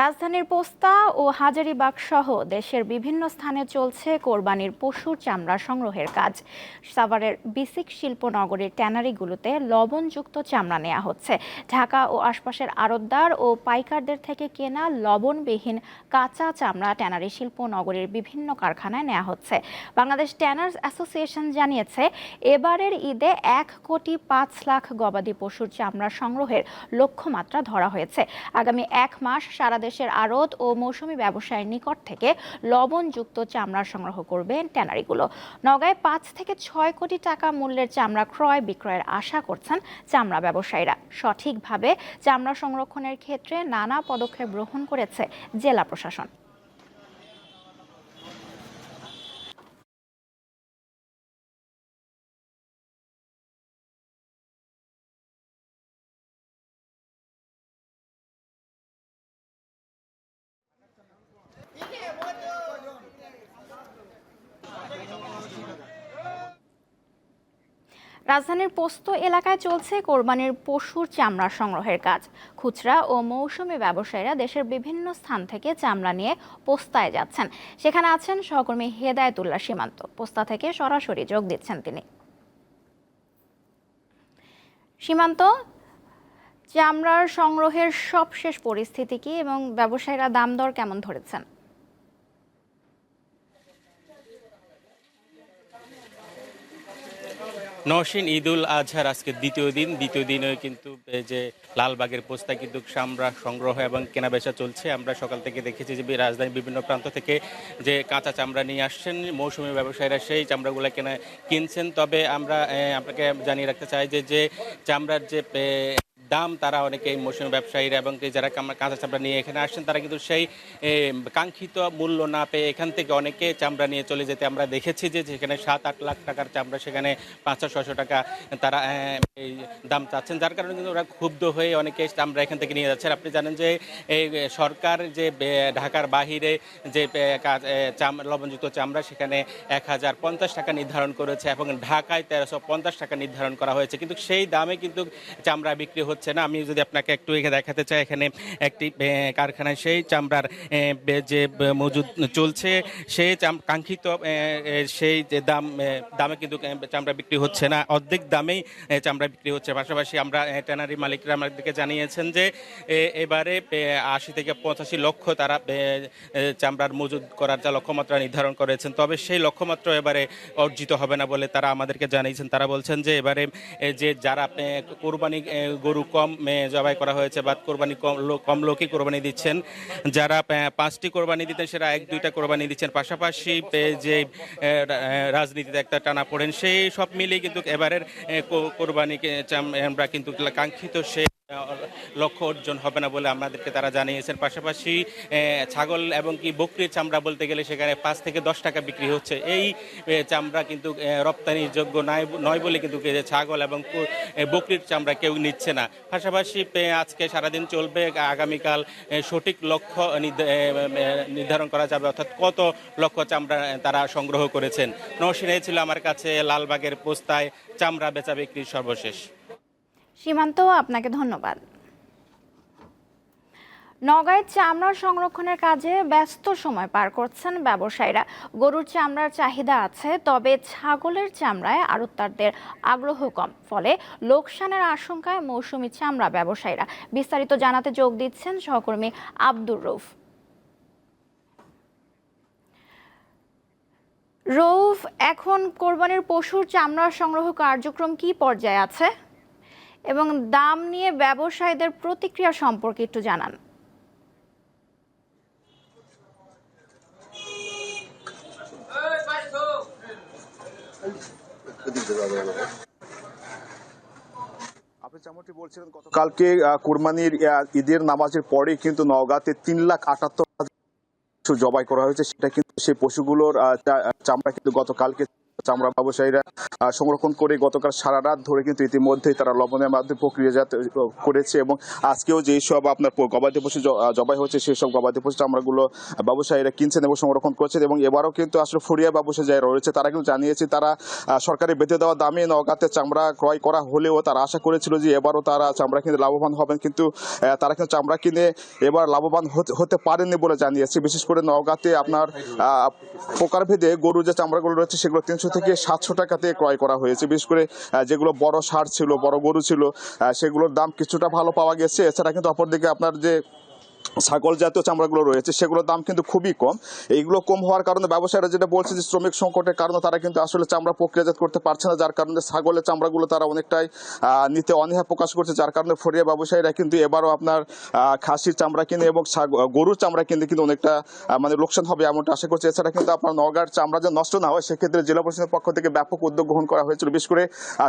রাজধানীর পোস্তা ও হাজারীবাগ সহ দেশের বিভিন্ন স্থানে চলছে কোরবানির পশুর চামড়া সংগ্রহের কাজ। সাভারের বিসিক শিল্পনগরীর ট্যানারিগুলোতে লবণযুক্ত চামড়া নেওয়া হচ্ছে। ঢাকা ও আশপাশের আড়তদার ও পাইকারদের থেকে কেনা লবণবিহীন কাঁচা চামড়া ট্যানারি শিল্প নগরীর বিভিন্ন কারখানায় নেওয়া হচ্ছে। বাংলাদেশ ট্যানার্স অ্যাসোসিয়েশন জানিয়েছে, এবারের ঈদে এক কোটি পাঁচ লাখ গবাদি পশুর চামড়া সংগ্রহের লক্ষ্যমাত্রা ধরা হয়েছে। আগামী এক মাস সারা দেশের আড়ত ও মৌসুমি ব্যবসায়ের নিকট থেকে লবণযুক্ত চামড়া সংগ্রহ করবেন ট্যানারিগুলো। নগায় পাঁচ থেকে ছয় কোটি টাকা মূল্যের চামড়া ক্রয় বিক্রয়ের আশা করছেন চামড়া ব্যবসায়ীরা। সঠিকভাবে চামড়া সংরক্ষণের ক্ষেত্রে নানা পদক্ষেপ গ্রহণ করেছে জেলা প্রশাসন। রাজধানীর পোস্ত এলাকায় চলছে কোরবানির পশুর চামড়া সংগ্রহের কাজ। খুচরা ও মৌসুমী ব্যবসায়ীরা দেশের বিভিন্ন স্থান থেকে চামড়া নিয়ে পোস্তায় যাচ্ছেন। সেখানে আছেন সহকর্মী হেদায়তুল্লাহ সীমান্ত। পোস্তা থেকে সরাসরি যোগ দিচ্ছেন তিনি। সীমান্ত, চামড়ার সংগ্রহের সবশেষ পরিস্থিতি কি এবং ব্যবসায়ীরা দাম দর কেমন ধরেছেন? নওশিন ঈদুল আজহার আজকে দ্বিতীয় দিন। দ্বিতীয় দিনে কিন্তু যে লালবাগের পোস্তা কিন্তু চামড়া সংগ্রহ এবং কেনাবেচা চলছে। আমরা সকাল থেকে দেখেছি যে রাজধানীর বিভিন্ন প্রান্ত থেকে যে কাঁচা চামড়া নিয়ে আসছেন মৌসুমি ব্যবসায়ীরা। সেই চামড়াগুলো কেনা কিনছেন। তবে আমরা আপনাকে জানিয়ে রাখতে চাই যে যে চামড়ার যে দাম, তারা অনেকে মৌসুমী ব্যবসায়ীরা এবং যারা কাঁচা চামড়া নিয়ে এখানে আসছেন, তারা কিন্তু সেই কাঙ্ক্ষিত মূল্য না পেয়ে এখান থেকে অনেকে চামড়া নিয়ে চলে যেতে আমরা দেখেছি যে যেখানে সাত আট লাখ টাকার চামড়া, সেখানে পাঁচশো ছশো টাকা তারা এই দাম চাচ্ছেন। যার কারণে কিন্তু ওরা ক্ষুব্ধ হয়ে অনেকে চামড়া এখান থেকে নিয়ে যাচ্ছেন। আপনি জানেন যে এই সরকার যে ঢাকার বাহিরে যে লবণযুক্ত চামড়া, সেখানে এক হাজার পঞ্চাশ টাকা নির্ধারণ করেছে এবং ঢাকায় তেরোশো পঞ্চাশ টাকা নির্ধারণ করা হয়েছে। কিন্তু সেই দামে কিন্তু চামড়া বিক্রি হচ্ছে না। আমি যদি আপনাকে একটু এখানে দেখাতে চাই এখানে একটি কারখানায় সেই চামড়ার যে মজুদ চলছে সেই কাঙ্ক্ষিত সেই যে দাম দামে কিন্তু চামড়া বিক্রি হচ্ছে না। অর্ধেক দামেই চামড়া বিক্রি হচ্ছে। পাশাপাশি আমরা ট্যানারি মালিকরা আমাদেরকে জানিয়েছেন যে এবারে আশি থেকে পঁচাশি লক্ষ তারা চামড়ার মজুদ করার যা লক্ষ্যমাত্রা নির্ধারণ করেছেন তবে সেই লক্ষ্যমাত্রা এবারে অর্জিত হবে না বলে তারা আমাদেরকে জানিয়েছেন। তারা বলছেন যে এবারে যে যারা কোরবানি এ, গরু কম জবাই করা হয়েছে, বাদ কোরবানি কম কম লোকই কোরবানি দিচ্ছেন। যারা পাঁচটি কোরবানি দিতেন সেটা এক, দুইটা কোরবানি দিচ্ছেন। পাশাপাশি যে রাজনীতিতে একটা টানা পড়েন, সেই সব মিলিয়ে কিন্তু এবারের কোরবানিকে আমরা কিন্তু কাঙ্ক্ষিত সে লক্ষ্য অর্জন হবে না বলে আমাদেরকে তারা জানিয়েছেন। পাশাপাশি ছাগল এবং কি বকরির চামড়া বলতে গেলে সেখানে পাঁচ থেকে দশ টাকা বিক্রি হচ্ছে। এই চামড়া কিন্তু রপ্তানির যোগ্য নয় নয় বলে কিন্তু ছাগল এবং বকরির চামড়া কেউ নিচ্ছে না। পাশাপাশি আজকে সারাদিন চলবে, আগামীকাল সঠিক লক্ষ্য নির্ধারণ করা যাবে, অর্থাৎ কত লক্ষ চামড়া তারা সংগ্রহ করেছেন। নওশিন এই ছিল আমার কাছে লালবাগের পোস্তায় চামড়া বেচা বিক্রির সর্বশেষ। সীমান্ত, আপনাকে ধন্যবাদ। নগাঁয় চামড়া সংরক্ষণের কাজে ব্যস্ত সময় পার করছেন ব্যবসায়ীরা। গরুর চামড়ার চাহিদা আছে, তবে ছাগলের চামড়ায় আড়তদারদের আগ্রহ কম। ফলে লোকসানের আশঙ্কায় মৌসুমি চামড়া ব্যবসায়ীরা। বিস্তারিত জানাতে যোগ দিচ্ছেন সহকর্মী আব্দুর রৌফ রৌফ এখন কোরবানির পশুর চামড়া সংগ্রহ কার্যক্রম কি পর্যায়ে আছে? এবং দাম নিয়ে ব্যবসায়ীদের প্রতিক্রিয়া সম্পর্কে একটু জানান। বলছিলেন আহ, কোরবানির ঈদের নামাজের পরে কিন্তু নওগাঁতে তিন লাখ আটাত্তর হাজার জবাই করা হয়েছে। সেটা কিন্তু সেই পশুগুলোর চামড়া কিন্তু গতকালকে চামড়া ব্যবসায়ীরা সংরক্ষণ করে গতকাল সারা রাত ধরে কিন্তু ইতিমধ্যেই তারা লবণের মাধ্যমে প্রক্রিয়াজাত করেছে এবং আজকেও যেই সব আপনার গবাদি পশু জবাই হচ্ছে সেই সব গবাদি পশু চামড়াগুলো ব্যবসায়ীরা কিনছেন এবং সংরক্ষণ করছেন এবং এবারও কিন্তু আসলে ফরিয়া ব্যবসায়ী যারা রয়েছে তারা কিন্তু জানিয়েছে তারা সরকারি বেঁধে দেওয়া দামে নগাতে চামড়া ক্রয় করা হলেও তারা আশা করেছিল যে এবারও তারা চামড়া কিনে লাভবান হবেন কিন্তু তারা কিন্তু চামড়া কিনে এবার লাভবান হতে- পারেননি বলে জানিয়েছে। বিশেষ করে নওগাঁতে আপনার প্রকারভেদে গরু যে চামড়াগুলো রয়েছে সেগুলো তিনশো থেকে সাতশো টাকাতে ক্রয় করা হয়েছে। বিশেষ করে যেগুলো বড় সার ছিল, বড় গরু ছিল সেগুলোর দাম কিছুটা ভালো পাওয়া গেছে। এছাড়া কিন্তু অপরদিকে আপনার যে ছাগল জাতীয় চামড়াগুলো রয়েছে সেগুলোর দাম কিন্তু খুবই কম। এইগুলো কম হওয়ার কারণে ব্যবসায়ীরা যেটা বলছে যে শ্রমিক সংকটের কারণে তারা কিন্তু আসলে চামড়া প্রক্রিয়াজাত করতে পারছে না যার কারণে ছাগলের চামড়াগুলো তারা অনেকটাই নিতে অনীহা প্রকাশ করছে যার কারণে ফরিয়া ব্যবসায়ীরা কিন্তু এবারও আপনার খাসির চামড়া কিনে এবং গরুর চামড়া কিনতে কিন্তু অনেকটা মানে লোকসান হবে এমনটা আশা করছে। এছাড়া কিন্তু আপনার নগার চামড়া যে নষ্ট না হয় সেক্ষেত্রে জেলা প্রশাসনের পক্ষ থেকে ব্যাপক উদ্যোগ গ্রহণ করা হয়েছিল। বিশেষ করে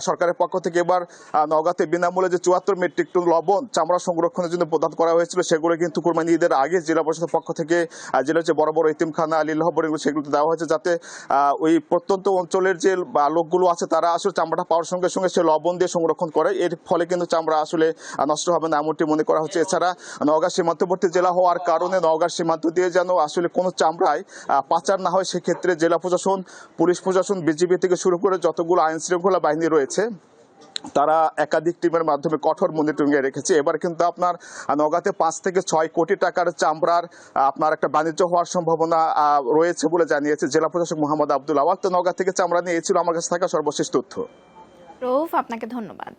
সরকারের পক্ষ থেকে এবার আহ, নওগাঁতে বিনামূল্যে যে চুয়াত্তর মেট্রিক টন লবণ চামড়া সংরক্ষণের জন্য প্রদান করা হয়েছিল সেগুলো কিন্তু কুরবানি ঈদের আগে জেলা প্রশাসনের পক্ষ থেকে জেলার যে বড় বড় ইতিমখানা লিল্লাহবর এগুলো সেগুলো দেওয়া হয়েছে যাতে ওই প্রত্যন্ত অঞ্চলের যে লোকগুলো আছে তারা আসলে চামড়াটা পাওয়ার সঙ্গে সঙ্গে সে লবণ দিয়ে সংরক্ষণ করে। এর ফলে কিন্তু চামড়া আসলে নষ্ট হবে না এমনটি মনে করা হচ্ছে। এছাড়া নওগাঁ সীমান্তবর্তী জেলা হওয়ার কারণে নওগাঁ সীমান্ত দিয়ে যেন আসলে কোনো চামড়ায় পাচার না হয়, সেক্ষেত্রে জেলা প্রশাসন, পুলিশ প্রশাসন, বিজিবি থেকে শুরু করে যতগুলো আইন শৃঙ্খলা বাহিনী রয়েছে তারা একাধিক টিমের মাধ্যমে কঠোর মনিটরিংয়ে রেখেছে। এবার কিন্তু আপনার নগাতে পাঁচ থেকে ছয় কোটি টাকার চামড়ার আপনার একটা বাণিজ্য হওয়ার সম্ভাবনা রয়েছে বলে জানিয়েছে জেলা প্রশাসক মোহাম্মদ আব্দুল আওয়াল। তো নগা থেকে চামড়া নিয়েছিল ছিল আমার কাছে থাকা সর্বশেষ তথ্য। রৌফ, আপনাকে ধন্যবাদ।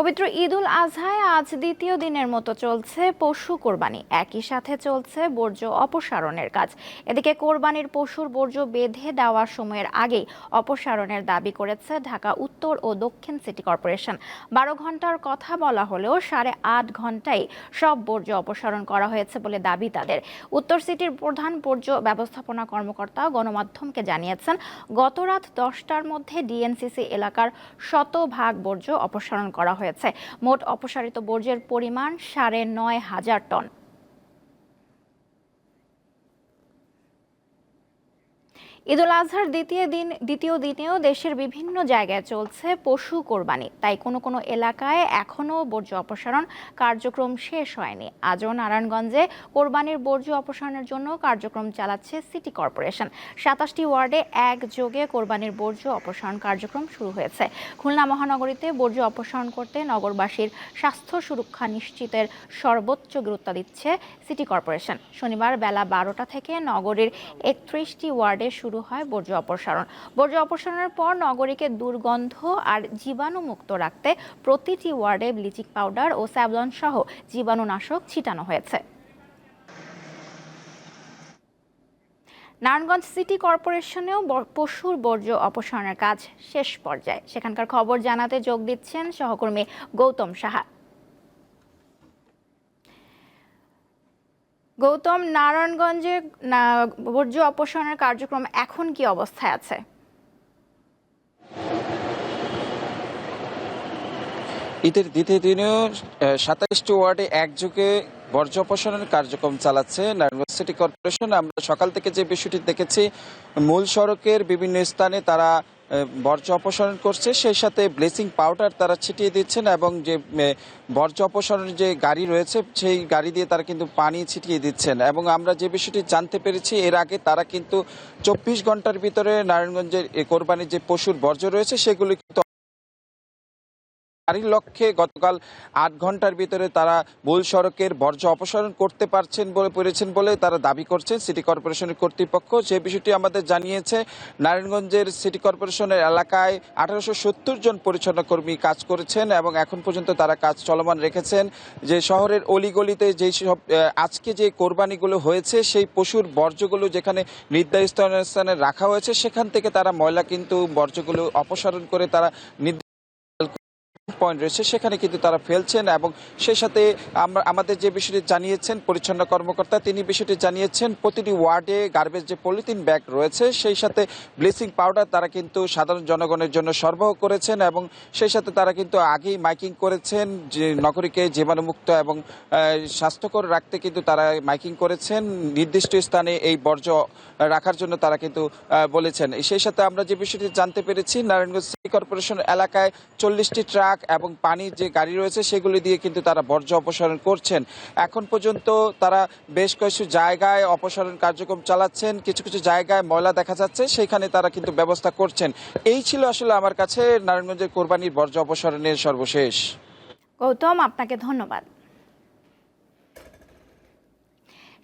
পবিত্র ঈদুল আজহায় আজ দ্বিতীয় দিনের মতো চলছে পশু কোরবানি। একই সাথে চলছে বর্জ্য অপসারণের কাজ। এদিকে কোরবানির পশুর বর্জ্য বেঁধে দেওয়ার সময়ের আগেই অপসারণের দাবি করেছে ঢাকা উত্তর ও দক্ষিণ সিটি কর্পোরেশন। বারো ঘণ্টার কথা বলা হলেও সাড়ে আট ঘন্টায় সব বর্জ্য অপসারণ করা হয়েছে বলে দাবি তাদের। উত্তর সিটির প্রধান বর্জ্য ব্যবস্থাপনা কর্মকর্তা গণমাধ্যমকে জানিয়েছেন গত রাত দশটার মধ্যে ডিএনসিসি এলাকার শতভাগ বর্জ্য অপসারণ করা হয়েছে। মোট অপসারিত বর্জ্যের পরিমাণ সাড়ে নয় হাজার টন। ঈদুল আজহার দ্বিতীয় দিন, দ্বিতীয় দিনেও দেশের বিভিন্ন জায়গায় চলছে পশু কোরবানি। তাই কোনো কোনো এলাকায় এখনও বর্জ্য অপসারণ কার্যক্রম শেষ হয়নি। আজও নারায়ণগঞ্জে কোরবানির বর্জ্য অপসারণের জন্য কার্যক্রম চালাচ্ছে সিটি কর্পোরেশন। সাতাশটি ওয়ার্ডে একযোগে কোরবানির বর্জ্য অপসারণ কার্যক্রম শুরু হয়েছে। খুলনা মহানগরীতে বর্জ্য অপসারণ করতে নগরবাসীর স্বাস্থ্য সুরক্ষা নিশ্চিতের সর্বোচ্চ গুরুত্ব দিচ্ছে সিটি কর্পোরেশন। শনিবার বেলা বারোটা থেকে নগরীর একত্রিশটি ওয়ার্ডে শুরু হয় বর্জ্য অপসারণ। বর্জ্য অপসারণের পর নগরীকে দুর্গন্ধ আর জীবাণুমুক্ত রাখতে প্রতিটি ওয়ার্ডে ব্লিচিং পাউডার ও স্যাভলন সহ জীবাণুনাশক ছিটানো হয়েছে। নারায়ণগঞ্জ সিটি কর্পোরেশনেও পশুর বর্জ্য অপসারণের কাজ শেষ পর্যায়ে। সেখানকার খবর জানাতে যোগ দিচ্ছেন সহকর্মী গৌতম সাহা। গৌতম নারায়ণগঞ্জে বর্জ্য অপসারণের কার্যক্রম এখন কি অবস্থায় আছে? ঈদের দ্বিতীয় দিনেও সাতাইশটি ওয়ার্ডে একযোগে বর্জ্য অপসারণের কার্যক্রম চালাচ্ছে নারায়ণগঞ্জ সিটি কর্পোরেশন। আমরা সকাল থেকে যে বিষয়টি দেখেছি, মূল সড়কের বিভিন্ন স্থানে তারা বর্জ্য অপসারণ করছে, সেই সাথে ব্লিচিং পাউডার তারা ছিটিয়ে দিচ্ছেন এবং যে বর্জ্য অপসারণের যে গাড়ি রয়েছে, সেই গাড়ি দিয়ে তারা কিন্তু পানি ছিটিয়ে দিচ্ছেন। এবং আমরা যে বিষয়টি জানতে পেরেছি, এর আগে তারা কিন্তু চব্বিশ ঘণ্টার ভিতরে নারায়ণগঞ্জের কোরবানির যে পশুর বর্জ্য রয়েছে, সেগুলি কিন্তু গাড়ির লক্ষ্যে গতকাল আট ঘণ্টার ভিতরে তারা মূল সড়কের বর্জ্য অপসারণ করতে পারছেন বলে, পেরেছেন বলে তারা দাবি করছেন সিটি কর্পোরেশনের কর্তৃপক্ষ। যে বিষয়টি আমাদের জানিয়েছে, নারায়ণগঞ্জের সিটি কর্পোরেশনের এলাকায় আঠারোশো সত্তর জন পরিচ্ছন্ন কর্মী কাজ করেছেন এবং এখন পর্যন্ত তারা কাজ চলমান রেখেছেন। যে শহরের অলিগলিতে যেই সব আজকে যে কোরবানিগুলো হয়েছে, সেই পশুর বর্জ্যগুলো যেখানে নির্ধারিত স্থানে রাখা হয়েছে, সেখান থেকে তারা ময়লা কিন্তু বর্জ্যগুলো অপসারণ করে তারা পয়েন্ট রয়েছে, সেখানে কিন্তু তারা ফেলছেন এবং সেই সাথে আমরা আমাদের যে বিষয়টি জানিয়েছেন পরিচ্ছন্ন কর্মকর্তা, তিনি বিষয়টি জানিয়েছেন প্রতিটি ওয়ার্ডে গার্বেজ যে পলিথিন ব্যাগ রয়েছে, সেই সাথে ব্লিচিং পাউডার তারা কিন্তু সাধারণ জনগণের জন্য সরবরাহ করেছেন এবং সেই সাথে তারা কিন্তু আগেই মাইকিং করেছেন যে নগরীকে জীবাণুমুক্ত এবং স্বাস্থ্যকর রাখতে কিন্তু তারা মাইকিং করেছেন। নির্দিষ্ট স্থানে এই বর্জ্য রাখার জন্য তারা কিন্তু বলেছেন। সেই সাথে আমরা যে বিষয়টি জানতে পেরেছি, নারায়ণগঞ্জ সিটি কর্পোরেশন এলাকায় চল্লিশটি ট্রাক এবং পানির যে গাড়ি রয়েছে সেগুলি দিয়ে কিন্তু তারা বর্জ্য অপসারণ করছেন। এখন পর্যন্ত তারা বেশ কিছু জায়গায় অপসারণ কার্যক্রম চালাচ্ছেন। কিছু কিছু জায়গায় ময়লা দেখা যাচ্ছে, সেখানে তারা কিন্তু ব্যবস্থা করছেন। এই ছিল আসলে আমার কাছে নারায়ণগঞ্জের কোরবানির বর্জ্য অপসারণের সর্বশেষ। গৌতম, আপনাকে ধন্যবাদ।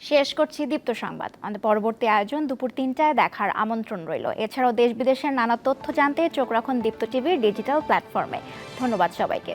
শেষ করছি দীপ্ত সংবাদ। আমাদের পরবর্তী আয়োজন দুপুর তিনটায় দেখার আমন্ত্রণ রইল। এছাড়াও দেশ বিদেশের নানা তথ্য জানতে চোখ রাখুন দীপ্ত টিভির ডিজিটাল প্ল্যাটফর্মে। ধন্যবাদ সবাইকে।